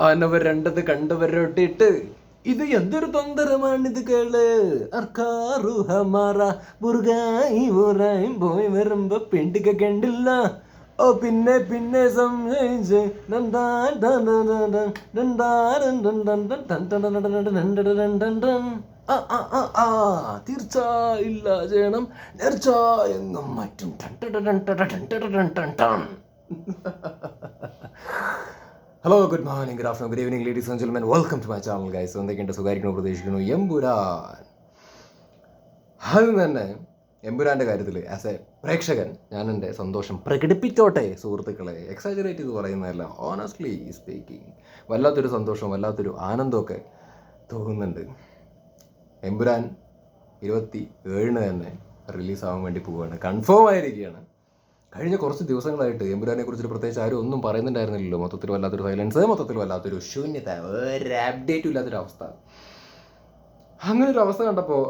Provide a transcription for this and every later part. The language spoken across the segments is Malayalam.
ആനവ രണ്ടത് കണ്ടുവരൊട്ടിട്ട് ഇത് എന്തൊരു തൊന്തരമാണിത് കേൾ ബുർഗായി പോയി വരുമ്പോ പെണ്ടിക്ക കണ്ടില്ല ഓ പിന്നെ പിന്നെ സംശയിച്ച് എങ്ങും മറ്റും hello good morning good afternoon good evening ladies and gentlemen welcome to my channel guys എന്തൊക്കെയുണ്ട്? സുഖമായിരിക്കണം? പ്രതീക്ഷിക്കുന്നു. എമ്പുരാൻ. ആദ്യം തന്നെ എമ്പുരാന്റെ കാര്യത്തിൽ ആസ് എ പ്രേക്ഷകൻ ഞാൻ എന്റെ സന്തോഷം പ്രകടിപ്പിച്ചോട്ടെ സുഹൃത്തുക്കളെ. എക്സാജറേറ്റ് ചെയ്ത് പറയുന്നതല്ല ഓണസ്റ്റ്ലി സ്പീക്കിംഗ് വല്ലാത്തൊരു സന്തോഷം വല്ലാത്തൊരു ആനന്ദമൊക്കെ തോന്നുന്നുണ്ട്. എമ്പുരാൻ ഇരുപത്തി ഏഴിന് തന്നെ റിലീസാവാൻ വേണ്ടി പോവുകയാണ്. കൺഫേം ആയിരിക്കുകയാണ്. കഴിഞ്ഞ കുറച്ച് ദിവസങ്ങളായിട്ട് എമ്പുരാനെ കുറിച്ച് പ്രത്യേകിച്ച് ആരും ഒന്നും പറയുന്നുണ്ടായിരുന്നില്ലല്ലോ. മൊത്തത്തിൽ വല്ലാത്തൊരു സൈലൻസ് മൊത്തത്തിൽ വല്ലാത്തൊരു ശൂന്യത ഒരു അപ്ഡേറ്റും ഇല്ലാത്തൊരു അവസ്ഥ. അങ്ങനെ ഒരു അവസ്ഥ കണ്ടപ്പോൾ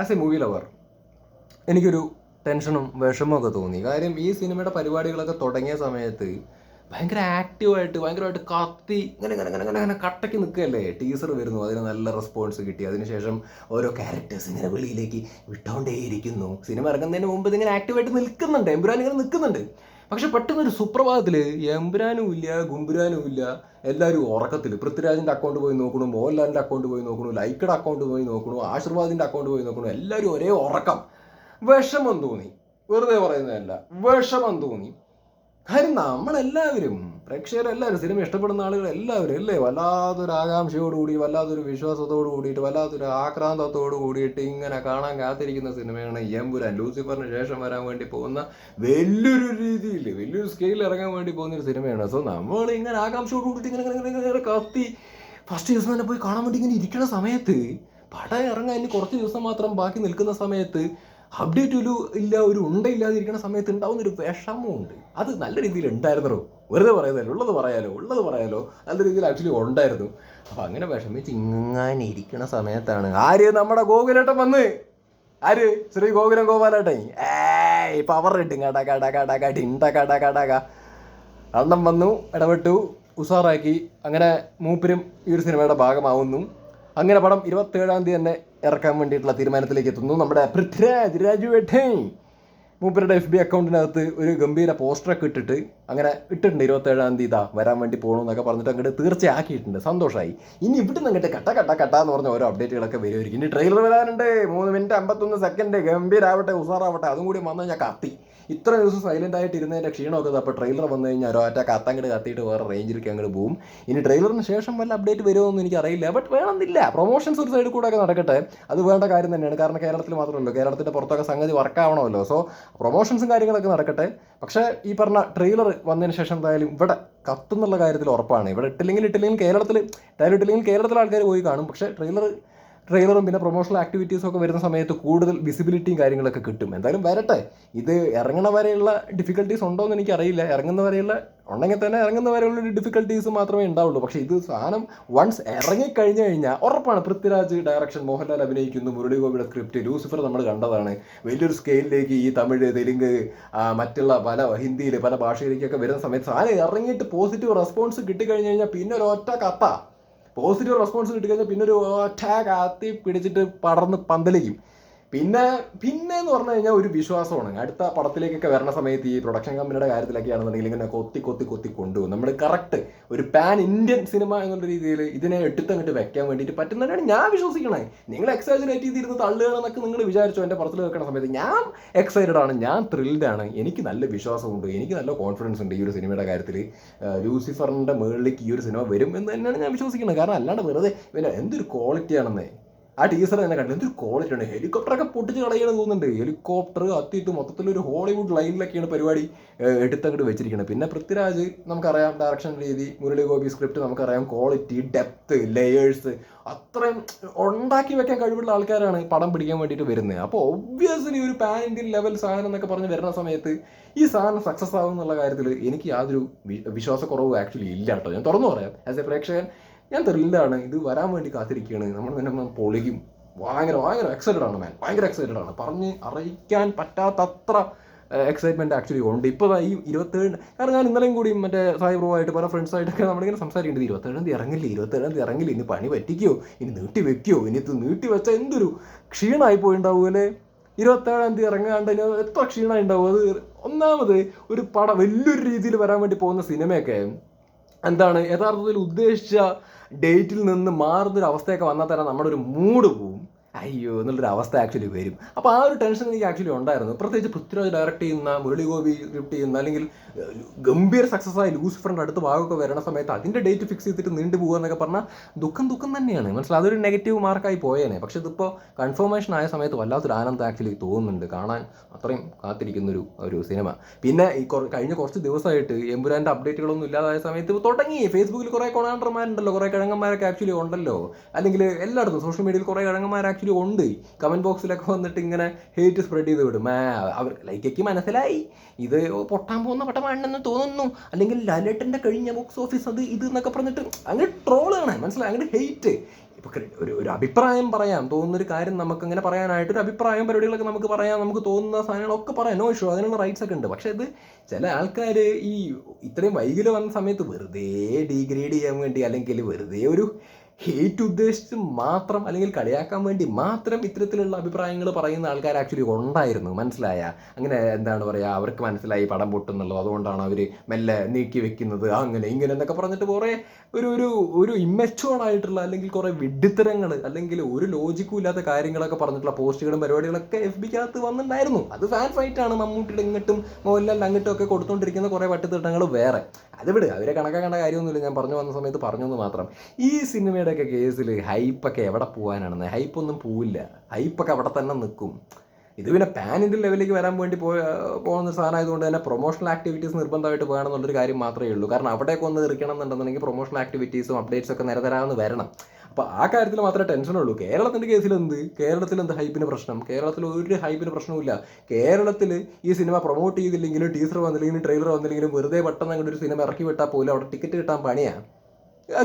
ആസ് എ മൂവി ലവർ എനിക്കൊരു ടെൻഷനും വിഷമവും ഒക്കെ തോന്നി. കാര്യം ഈ സിനിമയുടെ പരിപാടികളൊക്കെ തുടങ്ങിയ സമയത്ത് ഭയങ്കര ആക്റ്റീവായിട്ട് ഭയങ്കരമായിട്ട് കത്തി ഇങ്ങനെ ഇങ്ങനെ ഇങ്ങനെ ഇങ്ങനെ കട്ടയ്ക്ക് നിൽക്കുകയല്ലേ? ടീസർ വരുന്നു അതിന് നല്ല റെസ്പോൺസ് കിട്ടി. അതിനുശേഷം ഓരോ ക്യാരക്ടേഴ്സ് ഇങ്ങനെ വെളിയിലേക്ക് വിട്ടോണ്ടേയിരിക്കുന്നു. സിനിമ ഇറങ്ങുന്നതിന് മുമ്പ് ഇതിങ്ങനെ ആക്റ്റീവായിട്ട് നിൽക്കുന്നുണ്ട്. എമ്പുരാൻ ഇങ്ങനെ നിൽക്കുന്നുണ്ട്. പക്ഷെ പെട്ടെന്ന് ഒരു സുപ്രഭാതത്തിൽ എമ്പുരാനും ഇല്ല ഗുംബുരാനും ഇല്ല എല്ലാവരും ഉറക്കത്തിൽ പൃഥ്വിരാജിന്റെ അക്കൗണ്ട് പോയി നോക്കണു മോഹൻലാലിന്റെ അക്കൗണ്ട് പോയി നോക്കണു ലൈക്കുടെ അക്കൗണ്ട് പോയി നോക്കണു ആശീർവാദിന്റെ അക്കൗണ്ട് പോയി നോക്കണു എല്ലാവരും ഒരേ ഉറക്കം. വിഷമം തോന്നി. വെറുതെ പറയുന്നതല്ല. വിഷമം തോന്നി. കാര്യം നമ്മളെല്ലാവരും പ്രേക്ഷകരെല്ലാവരും സിനിമ ഇഷ്ടപ്പെടുന്ന ആളുകൾ എല്ലാവരും അല്ലേ? വല്ലാത്തൊരു ആകാംക്ഷയോടുകൂടി വല്ലാത്തൊരു വിശ്വാസത്തോടു കൂടിയിട്ട് വല്ലാത്തൊരു ആക്രാന്തത്തോടു കൂടിയിട്ട് ഇങ്ങനെ കാണാൻ കാത്തിരിക്കുന്ന സിനിമയാണ് എമ്പുരാൻ. ലൂസിഫറിന് ശേഷം വരാൻ വേണ്ടി പോകുന്ന വലിയൊരു രീതിയിൽ വലിയൊരു സ്കെയിലിൽ ഇറങ്ങാൻ വേണ്ടി പോകുന്ന ഒരു സിനിമയാണ്. സോ നമ്മൾ ഇങ്ങനെ ആകാംക്ഷയോട് കൂടിയിട്ട് ഇങ്ങനെ ഇങ്ങനെ ഇങ്ങനെ കത്തി ഫസ്റ്റ് ദിവസം തന്നെ പോയി കാണാൻ വേണ്ടി ഇങ്ങനെ ഇരിക്കുന്ന സമയത്ത് പടം ഇറങ്ങാൻ കുറച്ച് ദിവസം മാത്രം ബാക്കി നിൽക്കുന്ന സമയത്ത് അപ്ഡേറ്റ് ഒരു ഇല്ല ഒരു ഉണ്ടയില്ലാതിരിക്കുന്ന സമയത്ത് ഉണ്ടാവുന്ന ഒരു വിഷമമുണ്ട്. അത് നല്ല രീതിയിൽ ഉണ്ടായിരുന്നോ വെറുതെ പറയുന്നതല്ല ഉള്ളത് പറയാലോ ഉള്ളത് പറയാലോ. നല്ല രീതിയിൽ ആക്ച്വലി ഉണ്ടായിരുന്നു. അപ്പോൾ അങ്ങനെ വിഷമിച്ച് ഇങ്ങനെ ഇരിക്കുന്ന സമയത്താണ്. ആര് നമ്മുടെ ഗോകുലേട്ടൻ വന്ന്? ആര്? ശ്രീ ഗോകുലം ഗോപാലേട്ടൻ. ഏയ് പവർ ഇട്ടും കടാ കടാ കടാ കടിണ്ട കട കട ക അണ്ണം വന്നു ഇടപെട്ടു ഉഷാറാക്കി അങ്ങനെ മൂപ്പരും ഈ ഒരു സിനിമയുടെ ഭാഗമാവുന്നു. അങ്ങനെ പടം ഇരുപത്തേഴാം തീയതി തന്നെ ഇറക്കാൻ വേണ്ടിയിട്ടുള്ള തീരുമാനത്തിലേക്ക് എത്തുന്നു. നമ്മുടെ പൃഥ്വിരാജ് രാജു രാജുവേട്ടൻ മൂപ്പരുടെ എഫ് ബി അക്കൗണ്ടിനകത്ത് ഒരു ഗംഭീര പോസ്റ്ററൊക്കെ ഇട്ടിട്ട് അങ്ങനെ ഇട്ടിട്ടുണ്ട്. ഇരുപത്തേഴാം തീയതി ഇതാ വരാൻ വേണ്ടി പോകണം എന്നൊക്കെ പറഞ്ഞിട്ട് അങ്ങോട്ട് തീർച്ചയാക്കിയിട്ടുണ്ട്. സന്തോഷമായി ഇനി ഇവിടുന്ന് അങ്ങോട്ട് കട്ട കട്ട കട്ട എന്ന് പറഞ്ഞ ഓരോ അപ്ഡേറ്റുകളൊക്കെ വരുമായിരിക്കും ഇനി ട്രെയിലർ വരാനുണ്ട്. മൂന്ന് മിനിറ്റ് അമ്പത്തൊന്ന് സെക്കൻഡ് ഗംഭീരാവട്ടെ ഉസാറാവട്ടെ. അതും കൂടി വന്നു കഴിഞ്ഞാൽ കത്തി. ഇത്ര ദിവസം സൈലന്റ് ആയിട്ട് ഇരുന്നതിന്റെ ക്ഷീണമൊക്കെ അപ്പോൾ ട്രെയിലർ വന്നു കഴിഞ്ഞാൽ ഒരാറ്റ കത്തങ്ങോട്ട് കത്തിയിട്ട് വേറെ റേഞ്ചിലേക്ക് അങ്ങോട്ട് പോകും ഇനി ട്രെയിലറിന് ശേഷം വല്ല അപ്ഡേറ്റ് വരുമോയെന്ന് എനിക്ക് അറിയില്ല ബട്ട് വേണമെന്നില്ല. പ്രൊമോഷൻസ് ഒരു സൈഡിൽ കൂടെ ഒക്കെ നടക്കട്ടെ. അത് വേണ്ട കാര്യം തന്നെയാണ്. കാരണം കേരളത്തിൽ മാത്രമല്ലോ. കേരളത്തിന്റെ പുറത്തൊക്കെ സംഗതി വർക്കാവണമല്ലോ സോ പ്രൊമോഷൻസും കാര്യങ്ങളൊക്കെ നടക്കട്ടെ. പക്ഷേ ഈ പറഞ്ഞ ട്രെയിലർ വന്നതിന് ശേഷം എന്തായാലും ഇവിടെ കത്തുന്നുള്ള കാര്യത്തിൽ ഉറപ്പാണ്. ഇവിടെ ഇട്ടില്ലെങ്കിൽ ഇട്ടില്ലെങ്കിൽ കേരളത്തിൽ ട്രെയിലർ ഇട്ടില്ലെങ്കിൽ കേരളത്തിലെ ആൾക്കാർ പോയി കാണും. പക്ഷേ ട്രെയിലർ ട്രെയിലറും പിന്നെ പ്രൊമോഷണൽ ആക്ടിവിറ്റീസും ഒക്കെ വരുന്ന സമയത്ത് കൂടുതൽ വിസിബിലിറ്റിയും കാര്യങ്ങളൊക്കെ കിട്ടും. എന്തായാലും വരട്ടെ. ഇത് ഇറങ്ങണ വരെയുള്ള ഡിഫിക്കൽട്ടീസ് ഉണ്ടോ എന്ന് എനിക്കറിയില്ല. ഇറങ്ങുന്ന വരെയുള്ള ഉണ്ടെങ്കിൽ തന്നെ ഇറങ്ങുന്ന വരെയുള്ള ഡിഫിക്കൽട്ടീസ് മാത്രമേ ഉണ്ടാവുള്ളൂ. പക്ഷേ ഇത് സാധനം വൺസ് ഇറങ്ങിക്കഴിഞ്ഞു കഴിഞ്ഞാൽ ഉറപ്പാണ് പൃഥ്വിരാജ് ഡയറക്ഷൻ മോഹൻലാൽ അഭിനയിക്കുന്നു മുരളി ഗോപിയുടെ സ്ക്രിപ്റ്റ് ലൂസിഫർ നമ്മൾ കണ്ടതാണ്. വലിയൊരു സ്കെയിലിലേക്ക് ഈ തമിഴ് തെലുങ്ക് മറ്റുള്ള പല ഹിന്ദിയിൽ പല ഭാഷയിലേക്കൊക്കെ വരുന്ന സമയത്ത് സാധനം ഇറങ്ങിയിട്ട് പോസിറ്റീവ് റെസ്പോൺസ് കിട്ടിക്കഴിഞ്ഞ് കഴിഞ്ഞാൽ പിന്നെ ഒരു ഒറ്റ കത്ത പോസിറ്റീവ് റെസ്പോൺസ് കിട്ടിക്കഴിഞ്ഞാൽ പിന്നെ ഒരു ഒറ്റ കാത്തി പിടിച്ചിട്ട് പടർന്ന് പന്തലിക്കും. പിന്നെ പിന്നെ എന്ന് പറഞ്ഞു കഴിഞ്ഞാൽ ഒരു വിശ്വാസമാണ്. അടുത്ത പടത്തിലേക്കൊക്കെ വരണ സമയത്ത് ഈ പ്രൊഡക്ഷൻ കമ്പനിയുടെ കാര്യത്തിലൊക്കെ ആണെന്നുണ്ടെങ്കിൽ ഇങ്ങനെ കൊത്തി കൊത്തി കൊത്തി കൊണ്ടുപോകും. നമ്മൾ കറക്റ്റ് ഒരു പാൻ ഇന്ത്യൻ സിനിമ എന്നുള്ള രീതിയിൽ ഇതിനെ എടുത്തങ്ങോട്ട് വെക്കാൻ വേണ്ടിയിട്ട് പറ്റുന്നതാണ് ഞാൻ വിശ്വസിക്കണേ. നിങ്ങൾ എക്സാജുറേറ്റ് ചെയ്തിരുന്ന് എന്നൊക്കെ നിങ്ങൾ വിചാരിച്ചു എന്റെ പുറത്തിൽ വെക്കുന്ന സമയത്ത്. ഞാൻ എക്സൈറ്റഡ് ആണ് ഞാൻ ത്രില്ഡ് ആണ്. എനിക്ക് നല്ല വിശ്വാസമുണ്ട് എനിക്ക് നല്ല കോൺഫിഡൻസ് ഉണ്ട് ഈ ഒരു സിനിമയുടെ കാര്യത്തിൽ ലൂസിഫറിന്റെ മുകളിലേക്ക് ഈ ഒരു സിനിമ വരും എന്ന് തന്നെയാണ് ഞാൻ വിശ്വസിക്കുന്നത് കാരണം അല്ലാണ്ട് വെറുതെ എന്തൊരു ക്വാളിറ്റി ആണെന്നേ. ആ ടീസർ തന്നെ കണ്ടു എന്തൊരു ക്വാളിറ്റി ആണ്. ഹെലികോപ്റ്ററൊക്കെ പൊട്ടിച്ച് കളയണം തോന്നുന്നുണ്ട്. ഹെലികോപ്റ്റർ അത്തിയിട്ട് മൊത്തത്തിൽ ഒരു ഹോളിവുഡ് ലൈനിലൊക്കെയാണ് പരിപാടി എടുത്തങ്ങോട്ട് വെച്ചിരിക്കുന്നത് പിന്നെ പൃഥ്വിരാജ് നമുക്കറിയാം ഡയറക്ഷൻ രീതി മുരളി ഗോപി സ്ക്രിപ്റ്റ് നമുക്കറിയാം ക്വാളിറ്റി ഡെപ്ത് ലെയേഴ്സ് അത്രയും ഉണ്ടാക്കി വെക്കാൻ കഴിവുള്ള ആൾക്കാരാണ് പടം പിടിക്കാൻ വേണ്ടിയിട്ട് വരുന്നത്. അപ്പോൾ ഒബ്വിയസ്ലി ഒരു പാൻ ഇന്ത്യൻ ലെവൽ സാധനം എന്നൊക്കെ പറഞ്ഞ് വരുന്ന സമയത്ത് ഈ സാധനം സക്സസ് ആവും എന്നുള്ള കാര്യത്തിൽ എനിക്ക് യാതൊരു വിശ്വാസക്കുറവും ആക്ച്വലി ഇല്ല കേട്ടോ. ഞാൻ തുറന്നു പറയാം. ആസ് എ പ്രേക്ഷകൻ ഞാൻ ത്രില്ലാണ് ഇത് വരാൻ വേണ്ടി കാത്തിരിക്കുകയാണ് നമ്മൾ പിന്നെ പൊളിക്കും ഭയങ്കര ഭയങ്കര എക്സൈറ്റഡ് ആണ് മാൻ ഭയങ്കര എക്സൈറ്റഡ് ആണ്. പറഞ്ഞ് അറിയിക്കാൻ പറ്റാത്തത്ര എക്സൈറ്റ്മെന്റ് ആക്ച്വലി ഉണ്ട്. ഇപ്പോൾ ഈ ഇരുപത്തേഴ് കാരണം ഞാൻ ഇന്നലെയും കൂടി മറ്റേ സായി ബ്രോ ആയിട്ട് പല ഫ്രണ്ട്സായിട്ടൊക്കെ നമ്മളിങ്ങനെ സംസാരിക്കേണ്ടത് ഇരുപത്തേഴാം തീയതി ഇറങ്ങില്ല? ഇരുപത്തേഴാം തീയതി ഇറങ്ങില്ല? ഇനി പണി പറ്റിക്കോ? ഇനി നീട്ടി വെക്കോ? ഇനി ഇത് നീട്ടി വെച്ചാൽ എന്തൊരു ക്ഷീണമായി പോയിണ്ടാവുമല്ലേ ഇരുപത്തേഴാം തീയതി ഇറങ്ങാണ്ട് ഇനി എത്ര ക്ഷീണമായി ഉണ്ടാവും? അത് ഒന്നാമത് ഒരു പടം വലിയൊരു രീതിയിൽ വരാൻ വേണ്ടി പോകുന്ന സിനിമയൊക്കെ എന്താണ് യഥാർത്ഥത്തിൽ ഉദ്ദേശിച്ച ഡേറ്റിൽ നിന്ന് മാറുന്നൊരു അവസ്ഥയൊക്കെ വന്നാൽ തന്നെ നമ്മുടെ ഒരു മൂഡ് പോവും. അയ്യോ എന്നുള്ളൊരു അവസ്ഥ ആക്ച്വലി വരും. അപ്പോൾ ആ ഒരു ടെൻഷൻ എനിക്ക് ആക്ച്വലി ഉണ്ടായിരുന്നു. പ്രത്യേകിച്ച് പൃഥ്വിരാജ് ഡയറക്റ്റ് ചെയ്യുന്ന മുരളി ഗോപി സ്ക്രിപ്റ്റ് ചെയ്യുന്ന അല്ലെങ്കിൽ ഗംഭീര സക്സസ് ആയി ലൂസിഫറിന്റെ അടുത്ത ഭാഗമൊക്കെ വരണ സമയത്ത് അതിന്റെ ഡേറ്റ് ഫിക്സ് ചെയ്തിട്ട് നീണ്ടു പോകുക എന്നൊക്കെ പറഞ്ഞാൽ ദുഃഖം ദുഃഖം തന്നെയാണ്. മനസ്സിലായി അതൊരു നെഗറ്റീവ് മാർക്കായി പോയേനെ. പക്ഷേ ഇതിപ്പോൾ കൺഫർമേഷൻ ആയ സമയത്ത് വല്ലാത്തൊരു ആനന്ദം ആക്ച്വലി തോന്നുന്നുണ്ട്. കാണാൻ അത്രയും കാത്തിരിക്കുന്നൊരു ഒരു സിനിമ. പിന്നെ ഈ കഴിഞ്ഞ കുറച്ച് ദിവസമായിട്ട് എമ്പുരാന്റെ അപ്ഡേറ്റുകളൊന്നും ഇല്ലാതായ സമയത്ത് തുടങ്ങി. ഫേസ്ബുക്കിൽ കുറേ കൊണാണ്ടർമാരുണ്ടല്ലോ. കുറേ കിഴങ്ങന്മാരൊക്കെ ആക്ച്വലി ഉണ്ടല്ലോ. അല്ലെങ്കിൽ എല്ലായിടത്തും സോഷ്യൽ മീഡിയയിൽ കുറേ കിഴങ്ങന്മാർ ആക്ച്വലി ഉണ്ട്. കമന്റ് ബോക്സിലൊക്കെ വന്നിട്ട് ഇങ്ങനെ ഹേറ്റ് സ്പ്രെഡ് ചെയ്ത് വിടും. അവർ ലൈക്കയ്ക്ക് മനസ്സിലായി. ഇത് പൊട്ടാൻ പോകുന്ന പട്ടമാണെന്ന് തോന്നുന്നു. അല്ലെങ്കിൽ ലാലേട്ടന്റെ കഴിഞ്ഞ ബോക്സ് ഓഫീസ് അത് ഇത് എന്നൊക്കെ പറഞ്ഞിട്ട് അങ്ങനെ ട്രോളാണ് മനസ്സിലായി? അങ്ങനെ ഹെയ്റ്റ് ഇപ്പൊ ഒരു ഒരു അഭിപ്രായം പറയാം. തോന്നുന്നൊരു കാര്യം നമുക്ക് അങ്ങനെ പറയാനായിട്ട് ഒരു അഭിപ്രായം പരിപാടികളൊക്കെ നമുക്ക് പറയാം. നമുക്ക് തോന്നുന്ന സാധനങ്ങളൊക്കെ പറയാം. നോ ഇഷ്യൂ അതിനുള്ള റൈറ്റ്സ് ഒക്കെ ഉണ്ട്. പക്ഷേ ഇത് ചില ആൾക്കാർ ഈ ഇത്രയും വൈകിൽ വന്ന സമയത്ത് വെറുതെ ഡീഗ്രേഡ് ചെയ്യാൻ വേണ്ടി അല്ലെങ്കിൽ വെറുതെ ഒരു ഹേറ്റ് ഉദ്ദേശിച്ച് മാത്രം അല്ലെങ്കിൽ കളിയാക്കാൻ വേണ്ടി മാത്രം ഇത്തരത്തിലുള്ള അഭിപ്രായങ്ങൾ പറയുന്ന ആൾക്കാർ ആക്ച്വലി ഉണ്ടായിരുന്നു. മനസ്സിലായ? അങ്ങനെ എന്താണ് പറയുക അവർക്ക് മനസ്സിലായി പടം പൊട്ടുന്നുള്ളത്. അതുകൊണ്ടാണ് അവർ മെല്ലെ നീക്കി വെക്കുന്നത്. അങ്ങനെ ഇങ്ങനെ എന്നൊക്കെ പറഞ്ഞിട്ട് കുറേ ഒരു ഒരു ഒരു ആയിട്ടുള്ള അല്ലെങ്കിൽ കുറേ വിഡ്ഢിത്തരങ്ങൾ അല്ലെങ്കിൽ ഒരു ലോജിക്കും ഇല്ലാത്ത കാര്യങ്ങളൊക്കെ പറഞ്ഞിട്ടുള്ള പോസ്റ്റുകളും പരിപാടികളൊക്കെ എഫ് ബിക്കകത്ത് വന്നിട്ടുണ്ടായിരുന്നു. അത് ഫാൻ ഫൈറ്റ് ആണ് മമ്മൂട്ടിയുടെ ഇങ്ങോട്ടും മോഹൻലാൽ അങ്ങോട്ടും ഒക്കെ കൊടുത്തുകൊണ്ടിരിക്കുന്ന കുറേ വട്ടത്തിട്ടങ്ങൾ വേറെ. അത് വിട്. അവരെ കണക്കാക്കേണ്ട കാര്യമൊന്നുമില്ല. ഞാൻ പറഞ്ഞു വന്ന സമയത്ത് പറഞ്ഞു എന്ന് മാത്രം. ഈ സിനിമയുടെയൊക്കെ കേസിൽ ഹൈപ്പൊക്കെ എവിടെ പോകാനാണെന്ന്? ഹൈപ്പൊന്നും പോവില്ല. ഹൈപ്പൊക്കെ അവിടെ തന്നെ നിൽക്കും. ഇത് പിന്നെ പാൻ ഇന്ത്യൻ ലെവലിലേക്ക് വരാൻ വേണ്ടി പോകുന്ന സാധനമായതുകൊണ്ട് തന്നെ പ്രൊമോഷണൽ ആക്ടിവിറ്റീസ് നിർബന്ധമായിട്ട് വേണമെന്നുള്ളൊരു കാര്യം മാത്രമേ ഉള്ളൂ. കാരണം അവിടെയൊക്കെ ഒന്ന് ഇരിക്കണം എന്നുണ്ടെന്നുണ്ടെങ്കിൽ പ്രൊമോഷണൽ ആക്ടിവിറ്റീസും അപ്ഡേറ്റ്സ് ഒക്കെ നിരതരാമെന്ന് വരണം. അപ്പോൾ ആ കാര്യത്തിൽ മാത്രമേ ടെൻഷനുള്ളൂ കേരളത്തിന്റെ കേസിൽ എന്ത്? കേരളത്തിൽ എന്ത് ഹൈപ്പിന് പ്രശ്നം? കേരളത്തിൽ ഒരു ഹൈപ്പിന് പ്രശ്നവുമില്ല. കേരളത്തിൽ ഈ സിനിമ പ്രൊമോട്ട് ചെയ്തില്ലെങ്കിലും ടീസർ വന്നില്ലെങ്കിലും ട്രെയിലർ വന്നില്ലെങ്കിലും വെറുതെ പെട്ടെന്ന് അങ്ങോട്ട് ഒരു സിനിമ ഇറക്കി വിട്ടാൽ പോലും അവിടെ ടിക്കറ്റ് കിട്ടാൻ പണിയാണ്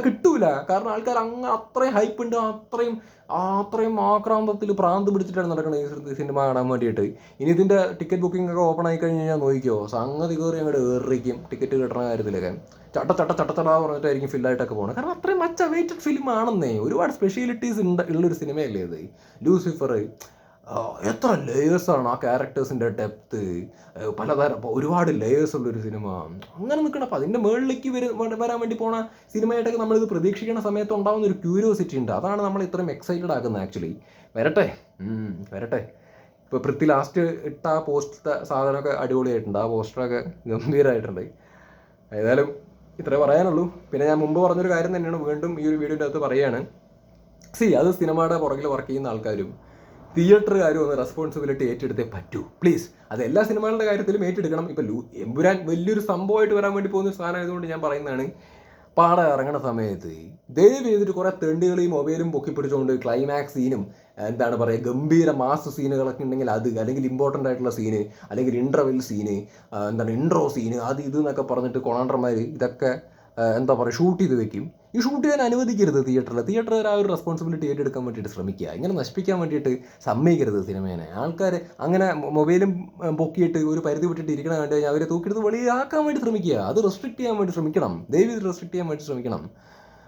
കിട്ടൂല. കാരണം ആൾക്കാർ അങ്ങ് അത്രയും ഹൈപ്പ് ഉണ്ട് അത്രയും അത്രയും ആക്രാന്തത്തിൽ പ്രാന്ത് പിടിച്ചിട്ടാണ് നടക്കുന്നത് ഈ സിനിമ കാണാൻ വേണ്ടിയിട്ട്. ഇനി ഇതിന്റെ ടിക്കറ്റ് ബുക്കിംഗ് ഒക്കെ ഓപ്പൺ ആയി കഴിഞ്ഞ് കഴിഞ്ഞാൽ നോക്കിയോ സംഗതി കയറി അങ്ങോട്ട് ഏറിക്കും ടിക്കറ്റ് കിട്ടണ കാര്യത്തിലൊക്കെ. ചട്ട ചട്ട ചട്ട ചട പറഞ്ഞിട്ടായിരിക്കും ഫില്ലായിട്ടൊക്കെ പോകണം കാരണം അത്രയും മച്ച വെയിറ്റഡ് ഫിലിം ആണെന്നേ. ഒരുപാട് സ്പെഷ്യാലിറ്റീസ് ഉണ്ട് ഉള്ളൊരു സിനിമയല്ലേ ഇത്. ലൂസിഫർ എത്ര ലേയേഴ്സാണ് ആ ക്യാരക്ടേഴ്സിന്റെ ഡെപ്ത്ത് പലതരം. ഒരുപാട് ലേയേഴ്സ് ഉള്ളൊരു സിനിമ അങ്ങനെ നിൽക്കണം അപ്പോൾ അതിന്റെ മുകളിലേക്ക് വരും വരാൻ വേണ്ടി പോണ സിനിമയായിട്ടൊക്കെ നമ്മളിത് പ്രതീക്ഷിക്കുന്ന സമയത്ത് ഉണ്ടാകുന്ന ഒരു ക്യൂരിയോസിറ്റി ഉണ്ട്. അതാണ് നമ്മൾ ഇത്രയും എക്സൈറ്റഡ് ആക്കുന്നത് ആക്ച്വലി വരട്ടെ. വരട്ടെ. ഇപ്പോൾ പൃഥ്വി ലാസ്റ്റ് ഇട്ട ആ പോസ്റ്റത്തെ സാധനമൊക്കെ അടിപൊളിയായിട്ടുണ്ട്. ആ പോസ്റ്ററൊക്കെ ഗംഭീരമായിട്ടുണ്ട് ഏതായാലും ഇത്രേ പറയാനുള്ളൂ. പിന്നെ ഞാൻ മുമ്പ് പറഞ്ഞൊരു കാര്യം തന്നെയാണ്. വീണ്ടും ഈ ഒരു വീഡിയോന്റെ അകത്ത് പറയുകയാണ് സി അത് സിനിമയുടെ പുറകിൽ വർക്ക് ചെയ്യുന്ന ആൾക്കാരും തിയേറ്ററുകാരും ഒന്ന് റെസ്പോൺസിബിലിറ്റി ഏറ്റെടുത്തേ പറ്റൂ. പ്ലീസ് അത് എല്ലാ സിനിമകളുടെ കാര്യത്തിലും ഏറ്റെടുക്കണം. ഇപ്പം ലൂ എമ്പുരാൻ വലിയൊരു സംഭവമായിട്ട് വരാൻ വേണ്ടി പോകുന്ന സ്ഥാനം ആയതുകൊണ്ട് ഞാൻ പറയുന്നതാണ് പാടം ഇറങ്ങുന്ന സമയത്ത് ദയവ് ചെയ്തിട്ട് കുറേ തെണ്ടികളെയും മൊബൈലും പൊക്കി പിടിച്ചുകൊണ്ട് ക്ലൈമാക്സ് സീനും എന്താണ് പറയുക ഗംഭീര മാസ് സീനുകളൊക്കെ ഉണ്ടെങ്കിൽ അത് അല്ലെങ്കിൽ ഇമ്പോർട്ടന്റ് ആയിട്ടുള്ള സീന് അല്ലെങ്കിൽ ഇന്റർവെൽ സീന് എന്താണ് ഇൻട്രോ സീന് അത് ഇത് എന്നൊക്കെ പറഞ്ഞിട്ട് കൊണാണ്ടർമാർ ഇതൊക്കെ എന്താ പറയുക ഷൂട്ട് ചെയ്ത് വെക്കും. ഈ ഷൂട്ട് ചെയ്യാൻ അനുവദിക്കരുത് തിയേറ്ററിൽ തിയേറ്ററിൽ ആ ഒരു റെസ്പോൺസിബിലിറ്റി ഏറ്റെടുക്കാൻ വേണ്ടിയിട്ട് ശ്രമിക്കുക. ഇങ്ങനെ നശിപ്പിക്കാൻ വേണ്ടിയിട്ട് സമ്മതിക്കരുത് സിനിമേനെ. ആൾക്കാർ അങ്ങനെ മൊബൈലും പൊക്കിയിട്ട് ഒരു പരിധി വിട്ടിട്ട് ഇരിക്കണം കണ്ടു കഴിഞ്ഞാൽ അവരെ തൂക്കിയെടുത്ത് വെളിയാക്കാൻ വേണ്ടി ശ്രമിക്കുക. അത് റെസ്ട്രിക്ട് ചെയ്യാൻ വേണ്ടി ശ്രമിക്കണം. ദയവ് റെസ്ട്രിക്ട് ചെയ്യാൻ വേണ്ടി ശ്രമിക്കണം.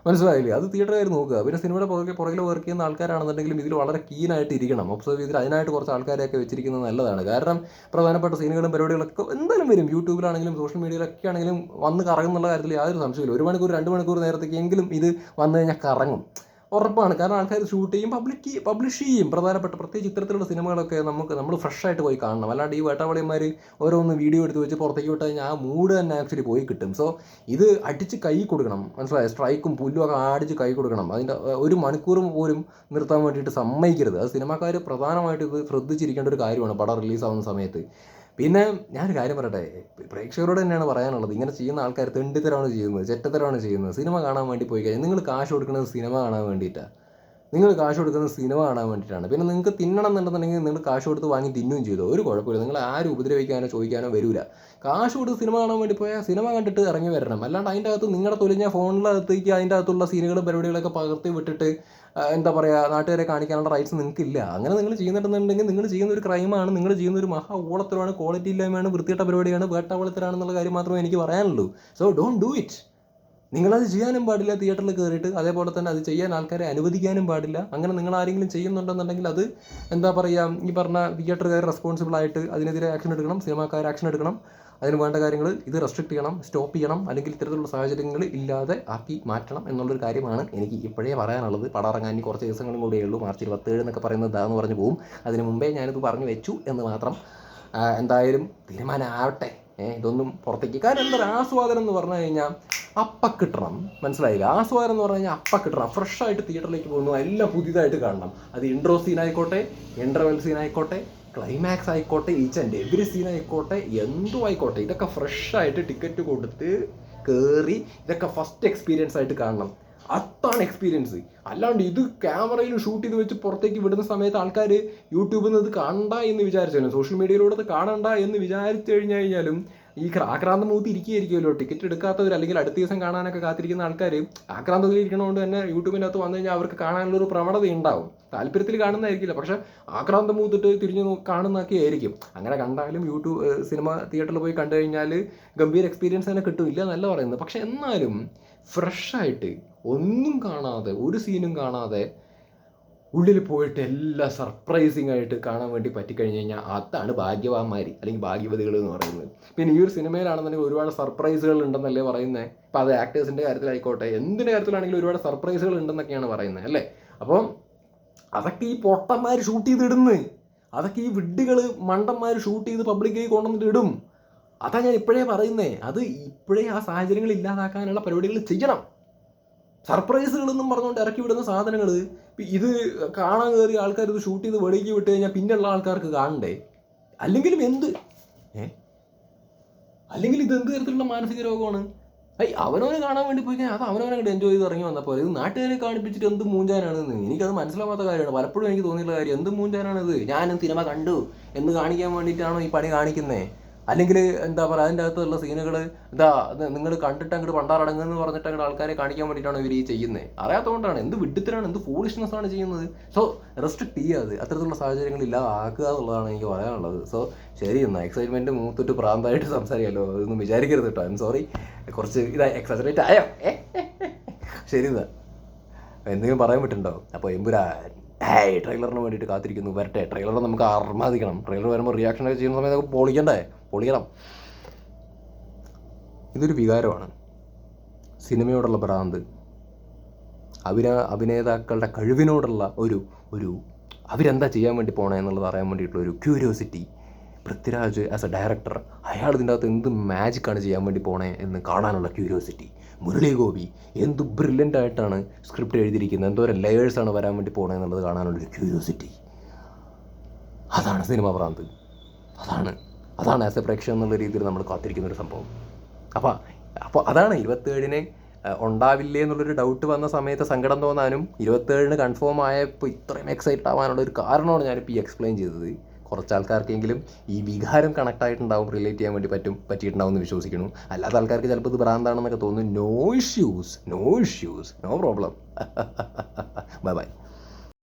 മനസ്സിലായില്ലേ? അത് തിയേറ്ററുകാർ നോക്കുക. പിന്നെ സിനിമയുടെ പുറകെ പുറകിൽ വർക്ക് ചെയ്യുന്ന ആൾക്കാരാണെന്നുണ്ടെങ്കിലും ഇതിൽ വളരെ കീനായിട്ട് ഇരിക്കണം. ഒബ്സർവ് ചെയ്തിട്ട് അതിനായിട്ട് കുറച്ച് ആൾക്കാരെയൊക്കെ വെച്ചിരിക്കുന്നത് നല്ലതാണ്. കാരണം പ്രധാനപ്പെട്ട സീനുകളും പരിപാടികളൊക്കെ എന്തായാലും വരും. യൂട്യൂബിലാണെങ്കിലും സോഷ്യൽ മീഡിയയിലൊക്കെ ആണെങ്കിലും വന്ന് കറങ്ങുന്നുള്ള കാര്യത്തിൽ യാതൊരു സംശയമില്ല ഒരു മണിക്കൂർ രണ്ട് മണിക്കൂർ നേരത്തേക്കെങ്കിലും ഇത് വന്നു കഴിഞ്ഞാൽ കറങ്ങും. ഉറപ്പാണ്. കാരണം ആൾക്കാർ ഷൂട്ട് ചെയ്യും പബ്ലിക് പബ്ലിഷ് ചെയ്യും. പ്രധാനപ്പെട്ട പ്രത്യേകിച്ച് ഇത്തരത്തിലുള്ള സിനിമകളൊക്കെ നമുക്ക് നമ്മൾ ഫ്രഷ് ആയിട്ട് പോയി കാണണം. അല്ലാണ്ട് ഈ വേട്ടാവളിയന്മാർ ഓരോന്ന് വീഡിയോ എടുത്ത് വെച്ച് പുറത്തേക്ക് വിട്ട് കഴിഞ്ഞാൽ ആ മൂഡ് തന്നെ ആക്ച്വലി പോയി കിട്ടും. സോ ഇത് അടിച്ച് കൈ കൊടുക്കണം. മനസ്സിലായോ? സ്ട്രൈക്കും പുല്ലും ഒക്കെ അടിച്ച് കൈ കൊടുക്കണം. അതിന്റെ ഒരു മണിക്കൂർ പോലും നിർത്താൻ വേണ്ടിയിട്ട് സമ്മതിക്കരുത്. അത് സിനിമാക്കാർ പ്രധാനമായിട്ട് ഇത് ശ്രദ്ധിച്ചിരിക്കേണ്ട ഒരു കാര്യമാണ് പടം റിലീസാവുന്ന സമയത്ത്. പിന്നെ ഞാനൊരു കാര്യം പറയട്ടെ പ്രേക്ഷകരോട് തന്നെയാണ് പറയാനുള്ളത്. ഇങ്ങനെ ചെയ്യുന്ന ആൾക്കാർ തെണ്ടിത്തരമാണ് ചെയ്യുന്നത് ചെറ്റത്തരമാണ് ചെയ്യുന്നത്. സിനിമ കാണാൻ വേണ്ടി പോയി കഴിഞ്ഞാൽ നിങ്ങൾ കാശ് കൊടുക്കുന്നത് സിനിമ കാണാൻ വേണ്ടിയിട്ടാണ് നിങ്ങൾ കാശ് കൊടുക്കുന്നത് സിനിമ കാണാൻ വേണ്ടിയിട്ടാണ്. പിന്നെ നിങ്ങൾക്ക് തിന്നണം എന്നുണ്ടെന്നുണ്ടെങ്കിൽ നിങ്ങൾ കാശ് കൊടുത്ത് വാങ്ങി തിന്നുകയും ചെയ്തു. ഒരു കുഴപ്പമില്ല. നിങ്ങൾ ആരും ഉപദ്രവിക്കാനോ ചോദിക്കാനോ വരില്ല കാശ് കൊടുത്ത് സിനിമ കാണാൻ വേണ്ടി പോയാൽ സിനിമ കണ്ടിട്ട് ഇറങ്ങി വരണം. അല്ലാണ്ട് അതിന്റെ അകത്ത് നിങ്ങളുടെ തൊലിഞ്ഞ ഫോണിനകത്തേക്ക് അതിന്റെ അകത്തുള്ള സീനുകളും പരിപാടികളൊക്കെ പകർത്തി വിട്ടിട്ട് എന്താ പറയുക നാട്ടുകാരെ കാണിക്കാനുള്ള റൈറ്റ്സ് നിങ്ങൾക്ക് ഇല്ല അങ്ങനെ നിങ്ങൾ ചെയ്യുന്നുണ്ടെന്നുണ്ടെങ്കിൽ നിങ്ങൾ ചെയ്യുന്ന ഒരു ക്രൈമാണ് നിങ്ങൾ ചെയ്യുന്ന ഒരു മഹാ ഓളത്തിലാണ് ക്വാളിറ്റി ഇല്ലായ്മയാണ് വൃത്തിയിട്ട പരിപാടിയാണ് വേട്ടാവളത്തരാണെന്നുള്ള കാര്യം മാത്രമേ എനിക്ക് പറയാനുള്ളൂ. സോ ഡോണ്ട് ഡു ഇറ്റ് നിങ്ങളത് ചെയ്യാനും പാടില്ല തിയേറ്ററിൽ കയറിയിട്ട് അതേപോലെ തന്നെ അത് ചെയ്യാൻ ആൾക്കാരെ അനുവദിക്കാനും പാടില്ല. അങ്ങനെ നിങ്ങൾ ആരെങ്കിലും ചെയ്യുന്നുണ്ടെന്നുണ്ടെങ്കിൽ അത് എന്താ പറയുക ഈ പറഞ്ഞ തിയേറ്ററുകാർ റെസ്പോൺസിബിൾ ആയിട്ട് അതിനെതിരെ ആക്ഷൻ എടുക്കണം സിനിമാക്കാർ ആക്ഷൻ എടുക്കണം. അതിന് വേണ്ട കാര്യങ്ങൾ ഇത് റെസ്ട്രിക്ട് ചെയ്യണം സ്റ്റോപ്പ് ചെയ്യണം അല്ലെങ്കിൽ ഇത്തരത്തിലുള്ള സാഹചര്യങ്ങൾ ഇല്ലാതെ ആക്കി മാറ്റണം എന്നുള്ളൊരു കാര്യമാണ് എനിക്ക് ഇപ്പോഴേ പറയാനുള്ളത്. പടം ഇറങ്ങാൻ ഇനി കുറച്ച് ദിവസങ്ങളും കൂടിയേ ഉള്ളൂ. മാർച്ച് ഇരുപത്തേഴ് എന്നൊക്കെ പറയുന്നത് ഇതാന്ന് പറഞ്ഞു പോകും അതിന് മുമ്പേ ഞാനിത് പറഞ്ഞു വെച്ചു എന്ന് മാത്രം എന്തായാലും തീരുമാനമാവട്ടെ ഇതൊന്നും പുറത്തേക്ക്. കാരണം എന്താ ആസ്വാദനം എന്ന് പറഞ്ഞു കഴിഞ്ഞാൽ അപ്പ കിട്ടണം. മനസ്സിലായില്ല? ആസ്വാദനം എന്ന് പറഞ്ഞു കഴിഞ്ഞാൽ അപ്പ കിട്ടണം. ഫ്രഷ് ആയിട്ട് തിയേറ്ററിലേക്ക് പോകുന്നു. എല്ലാം പുതിയതായിട്ട് കാണണം. അത് ഇൻട്രോ സീൻ ആയിക്കോട്ടെ ഇന്റർവെൽ സീൻ ആയിക്കോട്ടെ ക്ലൈമാക്സ് ആയിക്കോട്ടെ ഈച്ച് ആൻഡ് എവറി സീൻ ആയിക്കോട്ടെ എന്തും ആയിക്കോട്ടെ ഇതൊക്കെ ഫ്രഷ് ആയിട്ട് ടിക്കറ്റ് കൊടുത്ത് കയറി ഇതൊക്കെ ഫസ്റ്റ് എക്സ്പീരിയൻസ് ആയിട്ട് കാണണം. അതാണ് എക്സ്പീരിയൻസ് അല്ലാണ്ട് ഇത് ക്യാമറയിൽ ഷൂട്ട് ചെയ്ത് വെച്ച് പുറത്തേക്ക് വിടുന്ന സമയത്ത് ആൾക്കാർ യൂട്യൂബിൽ നിന്ന് ഇത് കാണണ്ട എന്ന് വിചാരിച്ചാലും സോഷ്യൽ മീഡിയയിലൂടെ ഇത് കാണണ്ട എന്ന് വിചാരിച്ചു കഴിഞ്ഞു കഴിഞ്ഞാലും ഈ ആക്രാന്ത മൂത്തി ഇരിക്കുകയായിരിക്കുമല്ലോ. ടിക്കറ്റ് എടുക്കാത്തവർ അല്ലെങ്കിൽ അടുത്ത ദിവസം കാണാനൊക്കെ കാത്തിരിക്കുന്ന ആൾക്കാർ ആക്രാന്തത്തിൽ ഇരിക്കണോണ്ട് തന്നെ യൂട്യൂബിനകത്ത് വന്നു കഴിഞ്ഞാൽ അവർക്ക് കാണാനുള്ള ഒരു പ്രവണത ഉണ്ടാവും. താല്പര്യത്തിൽ കാണുന്നതായിരിക്കില്ല. പക്ഷെ ആക്രാന്തം മൂത്തിട്ട് തിരിഞ്ഞു കാണുന്നതൊക്കെ ആയിരിക്കും. അങ്ങനെ കണ്ടാലും യൂട്യൂബ് സിനിമ തിയേറ്ററിൽ പോയി കണ്ടു കഴിഞ്ഞാൽ ഗംഭീര എക്സ്പീരിയൻസ് തന്നെ കിട്ടില്ല എന്നല്ല പറയുന്നത്. പക്ഷെ എന്നാലും ഫ്രഷായിട്ട് ഒന്നും കാണാതെ ഒരു സീനും കാണാതെ ഉള്ളിൽ പോയിട്ട് എല്ലാ സർപ്രൈസിങ് ആയിട്ട് കാണാൻ വേണ്ടി പറ്റിക്കഴിഞ്ഞ് കഴിഞ്ഞാൽ അതാണ് ഭാഗ്യവാന്മാർ അല്ലെങ്കിൽ ഭാഗ്യവതികൾ എന്ന് പറയുന്നത്. പിന്നെ ഈ ഒരു സിനിമയിലാണെന്നുണ്ടെങ്കിൽ ഒരുപാട് സർപ്രൈസുകൾ ഉണ്ടെന്നല്ലേ പറയുന്നത് ഇപ്പം അത് ആക്ടേഴ്സിന്റെ കാര്യത്തിലായിക്കോട്ടെ എന്തിന്റെ കാര്യത്തിലാണെങ്കിലും ഒരുപാട് സർപ്രൈസുകൾ ഉണ്ടെന്നൊക്കെയാണ് പറയുന്നത് അല്ലേ? അപ്പം അതൊക്കെ ഈ പൊട്ടന്മാർ ഷൂട്ട് ചെയ്തിടുന്നു. അതൊക്കെ ഈ വിഡ്ഢികൾ മണ്ടന്മാർ ഷൂട്ട് ചെയ്ത് പബ്ലിക്കായി കൊണ്ടുവന്നിട്ട് ഇടും. അതാ ഞാൻ ഇപ്പോഴേ പറയുന്നേ അത് ഇപ്പോഴേ ആ സാഹചര്യങ്ങൾ ഇല്ലാതാക്കാനുള്ള പരിപാടികൾ ചെയ്യണം. സർപ്രൈസുകളെന്നും പറഞ്ഞുകൊണ്ട് ഇറക്കി വിടുന്ന സാധനങ്ങൾ ഇത് കാണാൻ കയറിയ ആൾക്കാർ ഇത് ഷൂട്ട് ചെയ്ത് വെളിക്ക് വിട്ട് കഴിഞ്ഞാൽ പിന്നെയുള്ള ആൾക്കാർക്ക് കാണണ്ടേ? അല്ലെങ്കിലും എന്ത്? ഏ? അല്ലെങ്കിൽ ഇത് എന്ത് തരത്തിലുള്ള മാനസിക രോഗമാണ്? ഐ അവനവനെ കാണാൻ വേണ്ടി പോയി കഴിഞ്ഞാൽ അത് അവനവനെ കണ്ട് എൻജോയ് ചെയ്ത് ഇറങ്ങി വന്നപ്പോൾ ഇത് നാട്ടുകാരെ കാണിപ്പിച്ചിട്ട് എന്ത് മൂഞ്ചാനാണെന്ന്? എനിക്കത് മനസ്സിലാവാത്ത കാര്യമാണ്. പലപ്പോഴും എനിക്ക് തോന്നിയിട്ടുള്ള കാര്യം എന്ത് മൂഞ്ചാനാണിത്? ഞാനും സിനിമ കണ്ടു? എന്ന് കാണിക്കാൻ വേണ്ടിയിട്ടാണോ ഈ പണി കാണിക്കുന്നത് അല്ലെങ്കിൽ എന്താ പറയുക അതിന്റെ അകത്തുള്ള സീനുകൾ ഇതാ നിങ്ങൾ കണ്ടിട്ട് അങ്ങോട്ട് പണ്ടാറടങ്ങുന്നു പറഞ്ഞിട്ട് അങ്ങോട്ട് ആൾക്കാരെ കാണിക്കാൻ വേണ്ടിയിട്ടാണ് ഇവർ ഈ ചെയ്യുന്നത് അറിയാത്തതുകൊണ്ടാണ്. എന്ത് വിഡിത്തരാണ് എന്ത് ഫൂളിഷ്നെസ് ആണ് ചെയ്യുന്നത്. സോ റെസ്ട്രിക്ട് ചെയ്യാതെ അത്തരത്തിലുള്ള സാഹചര്യങ്ങൾ ഇല്ലാതാക്കുക എന്നുള്ളതാണ് എനിക്ക് പറയാനുള്ളത്. സോ ശരി എന്നാൽ എക്സൈറ്റ്മെന്റ് മൂത്തിട്ട് പ്രാന്തമായിട്ട് സംസാരിക്കാമല്ലോ അതൊന്നും വിചാരിക്കരുത് കേട്ടോ ഐ സോറി കുറച്ച് ഇതാ എക്സസറേറ്റ് ആയോ? ശരി എന്നാ. എന്തെങ്കിലും പറയാൻ പറ്റുണ്ടോ അപ്പോൾ എമ്പുരാൻ. ഏയ് ട്രെയിലറിന് വേണ്ടിയിട്ട് കാത്തിരിക്കുന്നു. വരട്ടെ. ട്രെയിലർ നമുക്ക് അർമാദിക്കണം ട്രെയിലർ വരുമ്പോൾ റിയാക്ഷൻ ഒക്കെ ചെയ്യുന്ന സമയത്ത് പൊളിക്കണ്ടേ? പൊളിക്കണം ഇതൊരു വികാരമാണ്. സിനിമയോടുള്ള ഭ്രാന്ത്. അഭിന അഭിനേതാക്കളുടെ കഴിവിനോടുള്ള ഒരു ഒരു അവരെന്താ ചെയ്യാൻ വേണ്ടി പോണേ എന്നുള്ളത് അറിയാൻ വേണ്ടിയിട്ടുള്ള ഒരു curiosity Prithviraj as a director അയാൾ ഇതിന്റെ അകത്ത് എന്ത് മാജിക്കാണ് ചെയ്യാൻ വേണ്ടി പോണേ എന്ന് കാണാനുള്ള ക്യൂരിയോസിറ്റി മുരളി ഗോപി എന്ത് ബ്രില്യന്റ് ആയിട്ടാണ് സ്ക്രിപ്റ്റ് എഴുതിയിരിക്കുന്നത്? എന്തോരം ലെയേഴ്സാണ് വരാൻ വേണ്ടി പോണേ എന്നുള്ളത് കാണാനുള്ളൊരു ക്യൂരിയോസിറ്റി അതാണ് സിനിമ ഭ്രാന്ത്. അതാണ് അതാണ് ആസ് എ പ്രേക്ഷകൻ എന്നുള്ള രീതിയിൽ നമ്മൾ കാത്തിരിക്കുന്ന ഒരു സംഭവം. അപ്പോൾ അപ്പോൾ അതാണ് ഇരുപത്തേഴിന് ഉണ്ടാവില്ലേ എന്നുള്ളൊരു ഡൗട്ട് വന്ന സമയത്ത് സങ്കടം തോന്നാനും ഇരുപത്തേഴിന് കൺഫേം ആയപ്പോൾ ഇത്രയും എക്സൈറ്റ് ആവാനുള്ള ഒരു കാരണമാണ് ഞാനിപ്പോൾ ഈ എക്സ്പ്ലെയിൻ ചെയ്തത്. കുറച്ച് ആൾക്കാർക്കെങ്കിലും ഈ വികാരം കണക്ട് ആയിട്ടുണ്ടാവും റിലേറ്റ് ചെയ്യാൻ വേണ്ടി പറ്റും പറ്റിയിട്ടുണ്ടാവും എന്ന് വിശ്വസിക്കുന്നു. അല്ലാത്ത ആൾക്കാർക്ക് ചിലപ്പോൾ ഇത് ഭ്രാന്താണെന്നൊക്കെ തോന്നുന്നു no issues no issues no problem bye bye